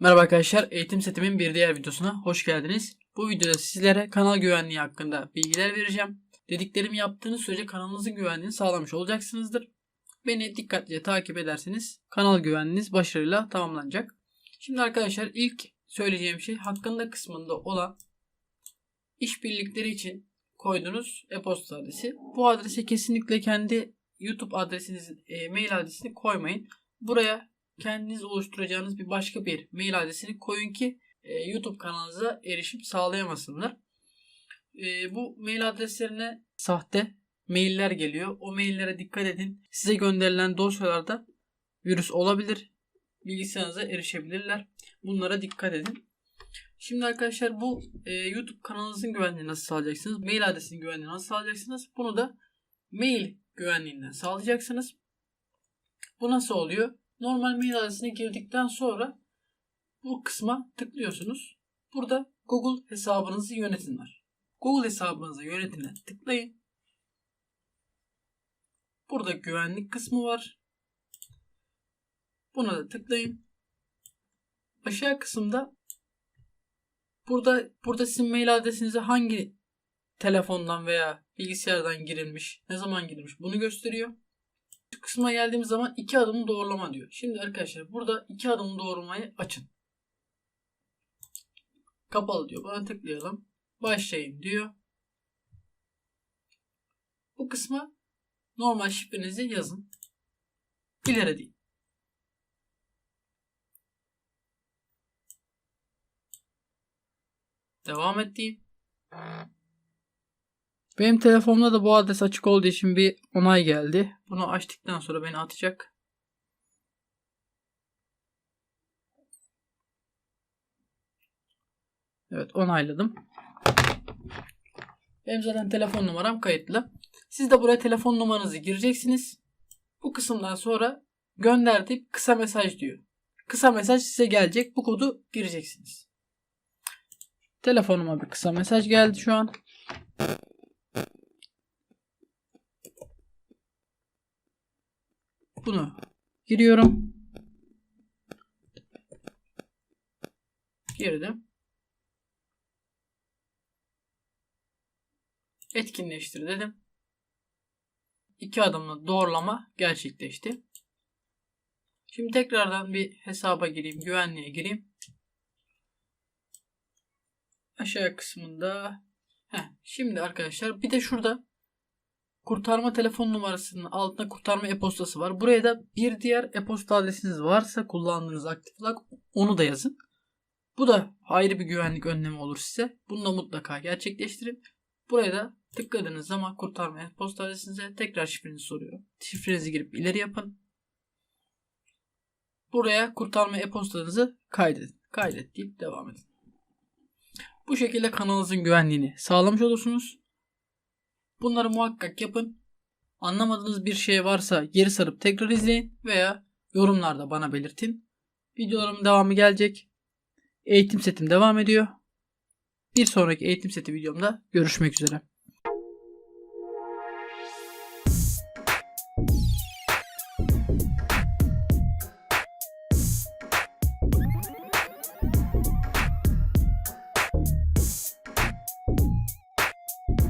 Merhaba arkadaşlar, eğitim setimin bir diğer videosuna hoş geldiniz. Bu videoda sizlere kanal güvenliği hakkında bilgiler vereceğim. Dediklerimi yaptığınız sürece kanalınızın güvenliğini sağlamış olacaksınızdır. Beni dikkatlice takip ederseniz kanal güvenliğiniz başarıyla tamamlanacak. Şimdi arkadaşlar ilk söyleyeceğim şey hakkında kısmında olan işbirlikleri için koyduğunuz e-posta adresi. Bu adrese kesinlikle kendi YouTube adresinizin e, mail adresini koymayın. Buraya kendiniz oluşturacağınız bir başka bir mail adresini koyun ki e, YouTube kanalınıza erişim sağlayamasınlar. E, bu mail adreslerine sahte mailler geliyor. O maillere dikkat edin. Size gönderilen dosyalarda virüs olabilir. Bilgisayarınıza erişebilirler. Bunlara dikkat edin. Şimdi arkadaşlar bu e, YouTube kanalınızın güvenliğini nasıl sağlayacaksınız? Mail adresinin güvenliğini nasıl sağlayacaksınız? Bunu da mail güvenliğinden sağlayacaksınız. Bu nasıl oluyor? Normal mail adresine girdikten sonra bu kısma tıklıyorsunuz. Burada Google hesabınızı yönetin var. Google hesabınızı yönetine tıklayın. Burada güvenlik kısmı var. Buna da tıklayın. Aşağı kısımda burada burada sizin mail adresinize hangi telefondan veya bilgisayardan girilmiş, ne zaman girilmiş bunu gösteriyor. Kısma geldiğimiz zaman iki adım doğrulama diyor. Şimdi arkadaşlar burada iki adım doğrulamayı açın. Kapalı diyor. Buna tıklayalım. Başlayın diyor. Bu kısma normal şifrenizi yazın. İleri deyin. Devam et diyeyim. Benim telefonumda da bu adres açık olduğu için bir onay geldi. Bunu açtıktan sonra beni atacak. Evet onayladım. Benim zaten telefon numaram kayıtlı. Siz de buraya telefon numaranızı gireceksiniz. Bu kısımdan sonra gönder deyip kısa mesaj diyor. Kısa mesaj size gelecek. Bu kodu gireceksiniz. Telefonuma bir kısa mesaj geldi şu an. Bunu giriyorum. Girdim. Etkinleştir dedim. İki adımlı doğrulama gerçekleşti. Şimdi tekrardan bir hesaba gireyim. Güvenliğe gireyim. Aşağı kısmında. Heh, şimdi arkadaşlar bir de şurada kurtarma telefon numarasının altında kurtarma e-postası var. Buraya da bir diğer e-posta adresiniz varsa kullandığınız aktif olarak onu da yazın. Bu da ayrı bir güvenlik önlemi olur size. Bunu da mutlaka gerçekleştirin. Buraya da tıkladığınız zaman kurtarma e-posta adresinize tekrar şifrenizi soruyor. Şifrenizi girip ileri yapın. Buraya kurtarma e-postanızı kaydedin. Kaydet deyip devam edin. Bu şekilde kanalınızın güvenliğini sağlamış olursunuz. Bunları muhakkak yapın. Anlamadığınız bir şey varsa geri sarıp tekrar izleyin veya yorumlarda bana belirtin. Videolarımın devamı gelecek. Eğitim setim devam ediyor. Bir sonraki eğitim seti videomda görüşmek üzere.